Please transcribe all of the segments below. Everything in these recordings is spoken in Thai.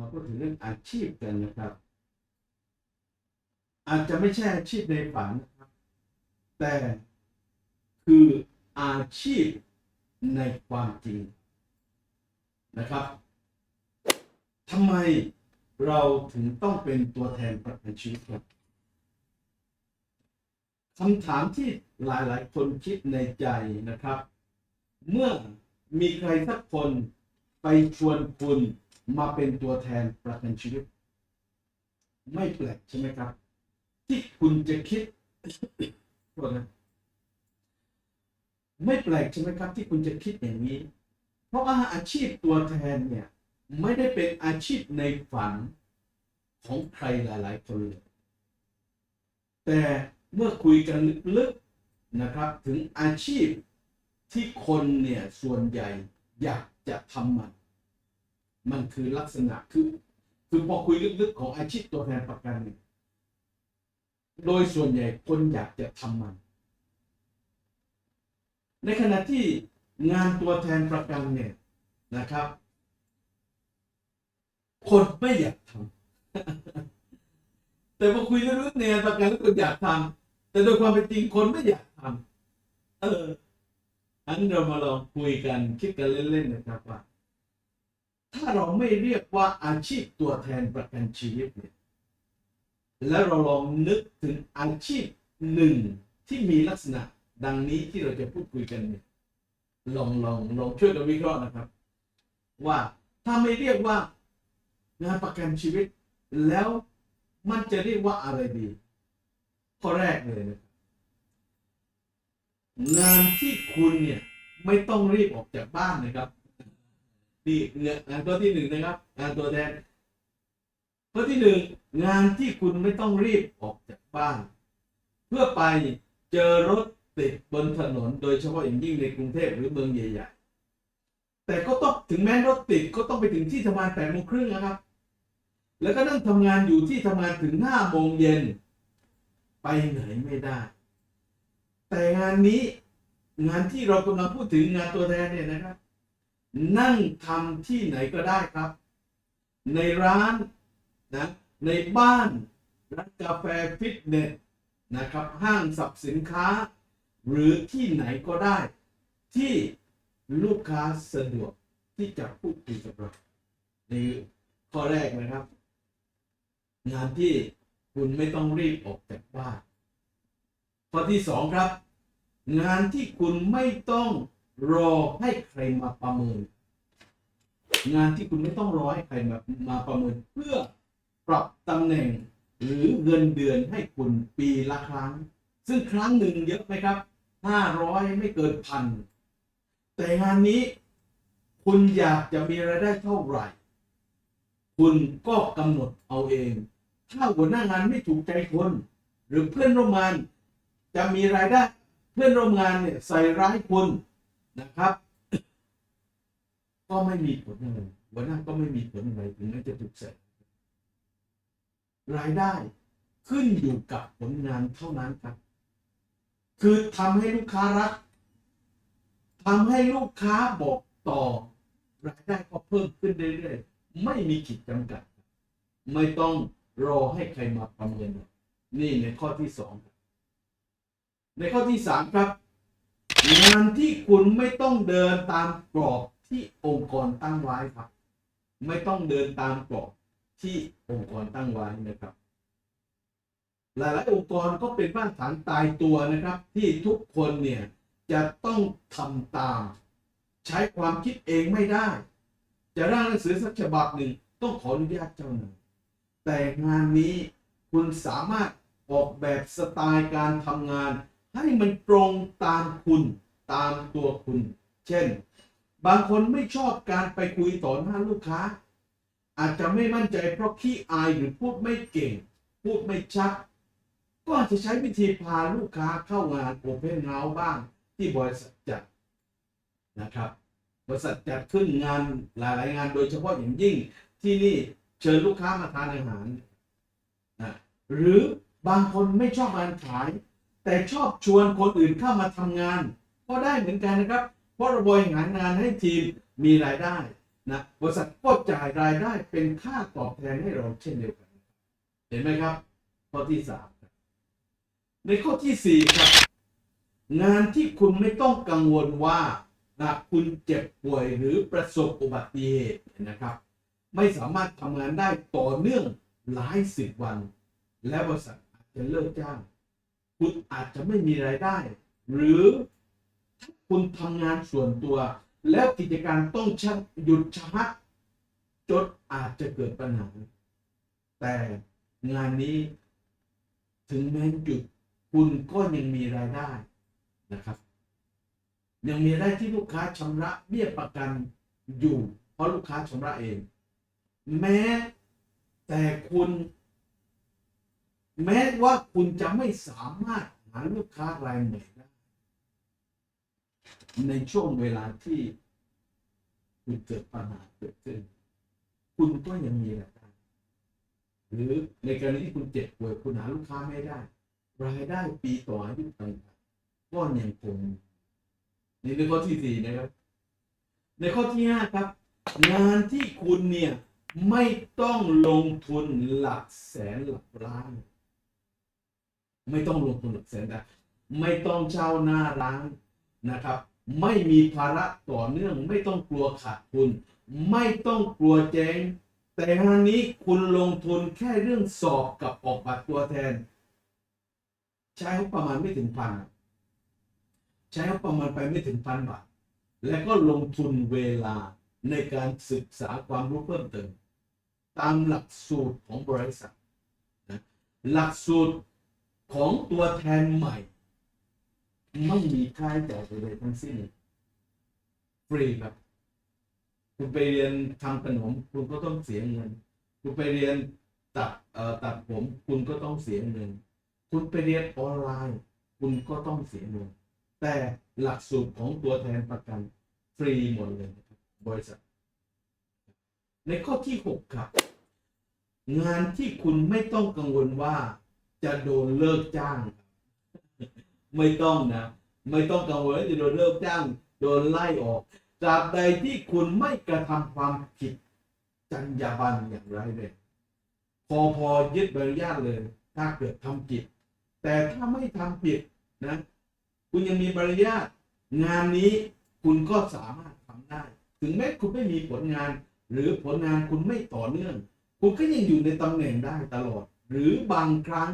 มาพูดถึงเรื่องอาชีพกันนะครับ อาจจะไม่ใช่อาชีพในฝันนะครับ แต่คืออาชีพในความจริงนะครับทำไมเราถึงต้องเป็นตัวแทนประกันชีวิตครับคำถามที่หลายๆ คนคิดในใจนะครับ เมื่อมีใครสักคนไปชวนคุณ มาเป็นตัวแทนประกันชีวิต ไม่แปลกใช่ไหมครับ ที่คุณจะคิดโทษนะไม่แปลกใช่ไหมครับ ที่คุณจะคิดอย่างนี้ เพราะว่าอาชีพตัวแทนเนี่ย ไม่ได้เป็นอาชีพในฝันของใครหลาย ๆ คนเลยแต่เมื่อคุยกันลึกๆนะครับ ถึงอาชีพที่คนเนี่ยส่วนใหญ่อยากจะทำมัน มันคือลักษณะคือคือพอคุยลึกๆของอาชีพตัวแทนประกันเนี่ยโดยส่วนใหญ่คนอยากจะทำมัน ในขณะที่งานตัวแทนประกันเนี่ยนะครับ คนไม่อยากทำแต่พอคุยลึกๆเนี่ยประกันแล้วคนอยากทำแต่โดยความเป็นจริงคนไม่อยากทำเอออันเรามาลองคุยกันคิดกันเล่นๆนะครับว่า ถ้าเราไม่เรียกว่าอาชีพตัวแทนประกันชีวิตเนี่ยแล้วเราลองนึกถึงอาชีพหนึ่งที่มีลักษณะดังนี้ที่เราจะพูดคุยกันเนี่ยลองลองลองช่วยกันวิเคราะห์นะครับ ว่าถ้าไม่เรียกว่างานประกันชีวิต แล้วมันจะเรียกว่าอะไรดี ข้อแรกเลยนะงานที่คุณเนี่ยไม่ต้องรีบออกจากบ้านนะครับ นี่งานตัวที่หนึ่งนะครับงานตัวแทนข้อที่หนึ่งงานที่คุณไม่ต้องรีบออกจากบ้าน เพื่อไปเจอรถติดบนถนน โดยเฉพาะอย่างยิ่งในกรุงเทพหรือเมืองใหญ่ๆแต่ก็ต้องถึงแม้รถติดก็ต้องไปถึงที่ทำงานแปดโมงครึ่งนะครับ แล้วก็นั่งทำงานอยู่ที่ทำงานถึงห้าโมงเย็นไปไหนไม่ได้ แต่งานนี้งานที่เรากำลังพูดถึงงานตัวแทนเนี่ยนะครับ นั่งทำที่ไหนก็ได้ครับ ในร้านนะในบ้านร้านกาแฟฟิตเนสนะครับ ห้างสรรพสินค้า หรือที่ไหนก็ได้ ที่ลูกค้าสะดวกที่จะพูดคุยกับเราในข้อแรกนะครับ งานที่คุณไม่ต้องรีบออกจากบ้านข้อที่สองครับ งานที่คุณไม่ต้อง รอให้ใครมาประเมิน งานที่คุณไม่ต้องรอให้ใครมามาประเมิน เพื่อปรับตำแหน่ง หรือเงินเดือนให้คุณปีละครั้ง ซึ่งครั้งหนึ่งเยอะไหมครับห้าร้อยไม่เกินพันแต่งานนี้ คุณอยากจะมีรายได้เท่าไหร่ คุณก็กำหนดเอาเอง ถ้าหัวหน้างานไม่ถูกใจคน หรือเพื่อนร่วมงานจะมีรายได้ เพื่อนร่วมงานเนี่ยใส่ร้ายคุณ นะครับ ก็ไม่มีผลอะไรหัวหน้าก็ไม่มีผลอะไรถึงแม้จะถูกใส่รายได้ขึ้นอยู่กับผลงานเท่านั้นครับ คือทำให้ลูกค้ารักทำให้ลูกค้าบอกต่อ รายได้ก็เพิ่มขึ้นเรื่อยๆ ไม่มีขีดจำกัด ไม่ต้องรอให้ใครมาประเมินนี่ในข้อที่สองในข้อที่สามครับ งานที่คุณไม่ต้องเดินตามกรอบที่องค์กรตั้งไว้ครับ ไม่ต้องเดินตามกรอบที่องค์กรตั้งไว้นะครับ หลาย ๆ องค์กรก็เป็นบ้านฐานตายตัวนะครับ ที่ทุกคนเนี่ยจะต้องทำตาม ใช้ความคิดเองไม่ได้ จะร่างหนังสือสักฉบับหนึ่งต้องขออนุญาตเจ้าหนาแต่งานนี้คุณสามารถออกแบบสไตล์การทำงาน ให้มันตรงตามคุณตามตัวคุณ เช่น บางคนไม่ชอบการไปคุยต่อหน้าลูกค้า อาจจะไม่มั่นใจเพราะขี้อายหรือพูดไม่เก่ง พูดไม่ชัด ก็อาจจะใช้วิธีพาลูกค้าเข้างานโอเพนเฮาส์บ้างที่บริษัทจัดนะครับบริษัทจัดขึ้นงานหลาย ๆ งานโดยเฉพาะอย่างยิ่งที่นี่เชิญลูกค้ามาทานอาหารนะหรือบางคนไม่ชอบงานขาย แต่ชอบชวนคนอื่นเข้ามาทำงาน ก็ได้เหมือนกันนะครับ เพราะเราบริหารงานให้ทีมมีรายได้นะบริษัทก็จ่ายรายได้เป็นค่าตอบแทนให้เราเช่นเดียวกัน เห็นไหมครับ ข้อที่สามในข้อที่สี่ครับ งานที่คุณไม่ต้องกังวลว่าหากคุณเจ็บป่วยหรือประสบอุบัติเหตุนะครับ ไม่สามารถทำงานได้ต่อเนื่องหลายสิบวัน และบริษัทอาจจะเลิกจ้าง คุณอาจจะไม่มีรายได้ หรือถ้าคุณทำงานส่วนตัว แล้วกิจการต้องชักหยุดชะงักจนอาจจะเกิดปัญหา แต่งานนี้ถึงแม้หยุดคุณก็ยังมีรายได้นะครับ ยังมีรายได้ที่ลูกค้าชำระเบี้ยประกันอยู่ เพราะลูกค้าชำระเอง แม้แต่คุณ แม้ว่าคุณจะไม่สามารถหาลูกค้ารายใหม่ได้ในช่วงเวลาที่คุณเกิดปัญหาเกิดขึ้น คุณก็ยังมีรายได้หรือในกรณีที่คุณเจ็บป่วยคุณหาลูกค้าไม่ได้ รายได้ปีต่ออายุต่างก็ยังคงนี่ในข้อที่สี่นะครับ ในข้อที่ห้าครับ งานที่คุณเนี่ยไม่ต้องลงทุนหลักแสนหลักล้าน ไม่ต้องลงทุนหลักแสนนะไม่ต้องเช่าหน้าร้านนะครับ ไม่มีภาระต่อเนื่อง ไม่ต้องกลัวขาดทุน ไม่ต้องกลัวเจ๊งแต่งานนี้คุณลงทุนแค่เรื่องสอบกับออกบัตรตัวแทน ใช้งบประมาณไม่ถึงพันใช้งบประมาณไปไม่ถึงพันบาทและก็ลงทุนเวลาในการศึกษาความรู้เพิ่มเติม ตามหลักสูตรของบริษัทนะหลักสูตร ของตัวแทนใหม่ ไม่มีค่าใช้จ่ายใดๆทั้งสิ้นฟรีครับ คุณไปเรียนทำขนม คุณก็ต้องเสียเงิน คุณไปเรียนตัดเอ่อตัดผม คุณก็ต้องเสียเงิน คุณไปเรียนออนไลน์ คุณก็ต้องเสียเงิน แต่หลักสูตรของตัวแทนประกันฟรีหมดเลยนะครับบริษัท ในข้อที่หกครับ งานที่คุณไม่ต้องกังวลว่า จะโดนเลิกจ้าง ไม่ต้องนะ ไม่ต้องกังวลว่าจะโดนเลิกจ้าง โดนไล่ออกตราบใดที่คุณไม่กระทำความผิดจรรยาบรรณอย่างไรายพอพอยึดใบอนุญาตเลย ถ้าเกิดทำผิด แต่ถ้าไม่ทำผิดนะ คุณยังมีใบอนุญาต งานนี้คุณก็สามารถทำได้ ถึงแม้คุณไม่มีผลงาน หรือผลงานคุณไม่ต่อเนื่อง คุณก็ยังอยู่ในตำแหน่งได้ตลอด หรือบางครั้ง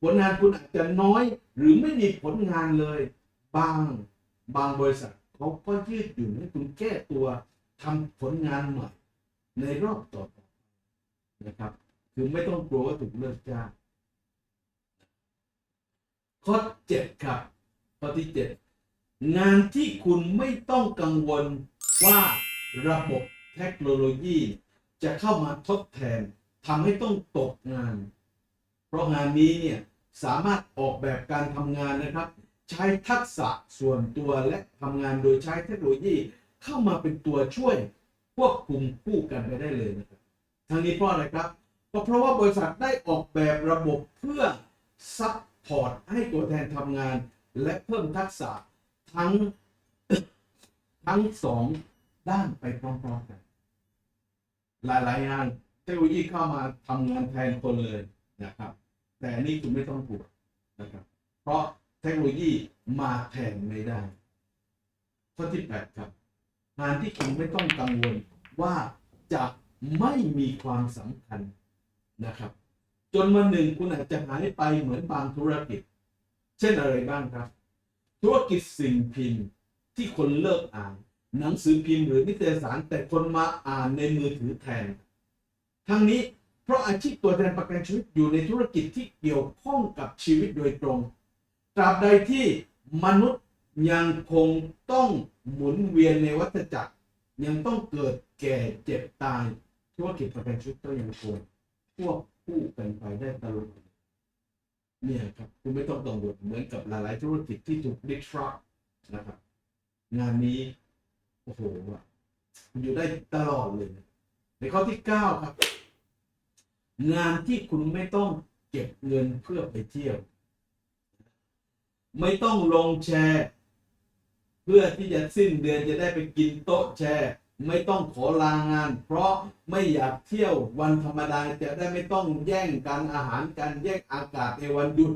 ผลงานคุณอาจจะน้อย หรือไม่มีผลงานเลย บางบางบริษัทเขาก็ยืดหยุ่นให้คุณแก้ตัวทำผลงานใหม่ในรอบต่อไปนะครับ คือไม่ต้องกลัวว่าถูกเลิกจ้างข้อเจ็ดครับข้อที่เจ็ดงานที่คุณไม่ต้องกังวลว่าระบบเทคโนโลยี จะเข้ามาทดแทน ทำให้ต้องตกงาน เพราะงานนี้เนี่ยสามารถออกแบบการทำงานนะครับ ใช้ทักษะส่วนตัวและทำงานโดยใช้เทคโนโลยีเข้ามาเป็นตัวช่วยควบคุมคู่กันไปได้เลยนะครับทั้งนี้เพราะอะไรครับก็เพราะว่าบริษัทได้ออกแบบระบบเพื่อซัพพอร์ตให้ตัวแทนทำงาน และเพิ่มทักษะทั้งทั้งสองด้านไปพร้อมๆกัน หลายๆงาน เทคโนโลยีเข้ามาทำงานแทนคนเลยนะครับ แต่นี่คุณไม่ต้องกลัวนะครับ เพราะเทคโนโลยีมาแทนไม่ได้ ข้อที่แปดครับ งานที่คุณไม่ต้องกังวลว่าจะไม่มีความสำคัญนะครับ จนวันหนึ่งคุณอาจจะหายไปเหมือนบางธุรกิจ เช่นอะไรบ้างครับ ธุรกิจสิ่งพิมพ์ที่คนเลิกอ่าน หนังสือพิมพ์หรือนิตยสารแต่คนมาอ่านในมือถือแทน ทั้งนี้เพราะอาชีพตัวแทนประกันชีวิตอยู่ในธุรกิจที่เกี่ยวข้องกับชีวิตโดยตรง ตราบใดที่มนุษย์ยังคงต้องหมุนเวียนในวัฏจักร ยังต้องเกิดแก่เจ็บตาย ธุรกิจประกันชีวิตก็ยังคงควบคู่กันไปได้ตลอดเนี่ยครับคุณไม่ต้องกังวลเหมือนกับหลายๆธุรกิจที่ถูก disrupt นะครับ งานนี้ โอ้โหอะอยู่ได้ตลอดเลย ในข้อที่เก้าครับ งานที่คุณไม่ต้องเก็บเงินเพื่อไปเที่ยว ไม่ต้องลงแชร์ เพื่อที่จะสิ้นเดือนจะได้ไปกินโต๊ะแชร์ ไม่ต้องขอลางาน เพราะไม่อยากเที่ยววันธรรมดาจะได้ไม่ต้องแย่งกันอาหารกันแย่งอากาศในวันหยุด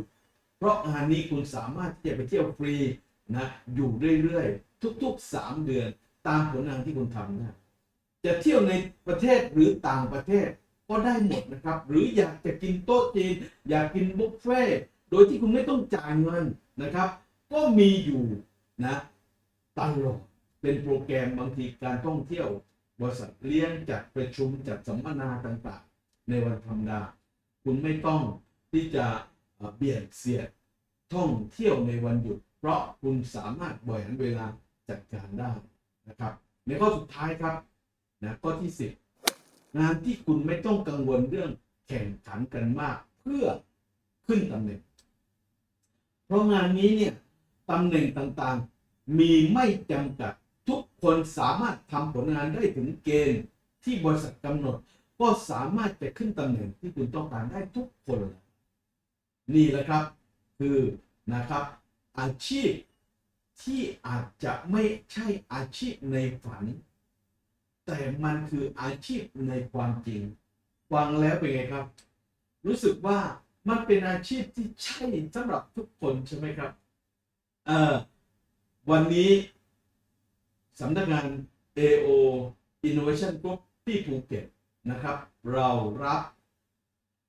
เพราะงานนี้คุณสามารถที่จะไปเที่ยวฟรีนะอยู่เรื่อยๆ ทุกๆ 3 เดือนตามผลงานที่คุณทำนะจะเที่ยวในประเทศหรือต่างประเทศ ก็ได้หมดนะครับ หรืออยากจะกินโต๊ะจีน อยากกินบุฟเฟ่โดยที่คุณไม่ต้องจ่ายเงินนะครับ ก็มีอยู่นะตลอดเป็นโปรแกรมบางทีการท่องเที่ยว บริษัทเลี้ยงจัดประชุมจัดสัมมนาต่างๆ ในวันธรรมดา คุณไม่ต้องที่จะเบียดเสียดท่องเที่ยวในวันหยุด เพราะคุณสามารถบริหารเวลาจัดการได้นะครับ ในข้อสุดท้ายครับนะข้อที่สิบ งานที่คุณไม่ต้องกังวลเรื่องแข่งขันกันมากเพื่อขึ้นตำแหน่ง เพราะงานนี้เนี่ยตำแหน่งต่างๆ มีไม่จำกัดทุกคนสามารถทำผลงานได้ถึงเกณฑ์ที่บริษัทกำหนด ก็สามารถจะขึ้นตำแหน่งที่คุณต้องการได้ทุกคนเลยนี่แหละครับ คือนะครับ อาชีพที่อาจจะไม่ใช่อาชีพในฝัน แต่มันคืออาชีพในความจริงฟังแล้วเป็นไงครับ รู้สึกว่ามันเป็นอาชีพที่ใช่สำหรับทุกคนใช่ไหมครับ เออวันนี้สำนักงาน AO Innovation Group ที่ภูเก็ตนะครับ เรารับ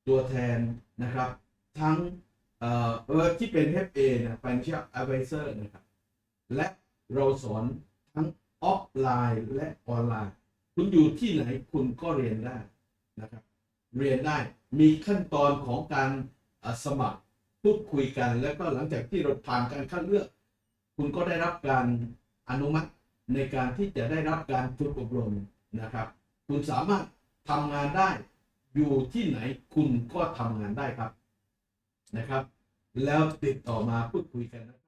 ตัวแทนนะครับ ทั้งเอ่อเออที่เป็น FA นะ Financial Advisor นะครับ และเราสอนทั้งออฟไลน์และออนไลน์ คุณอยู่ที่ไหนคุณก็เรียนได้นะครับ เรียนได้มีขั้นตอนของการสมัครพูดคุยกัน แล้วก็หลังจากที่เราผ่านการคัดเลือก คุณก็ได้รับการอนุมัติในการที่จะได้รับการฝึกอบรมนะครับ คุณสามารถทำงานได้อยู่ที่ไหนคุณก็ทำงานได้ครับนะครับ แล้วติดต่อมาพูดคุยกันนะ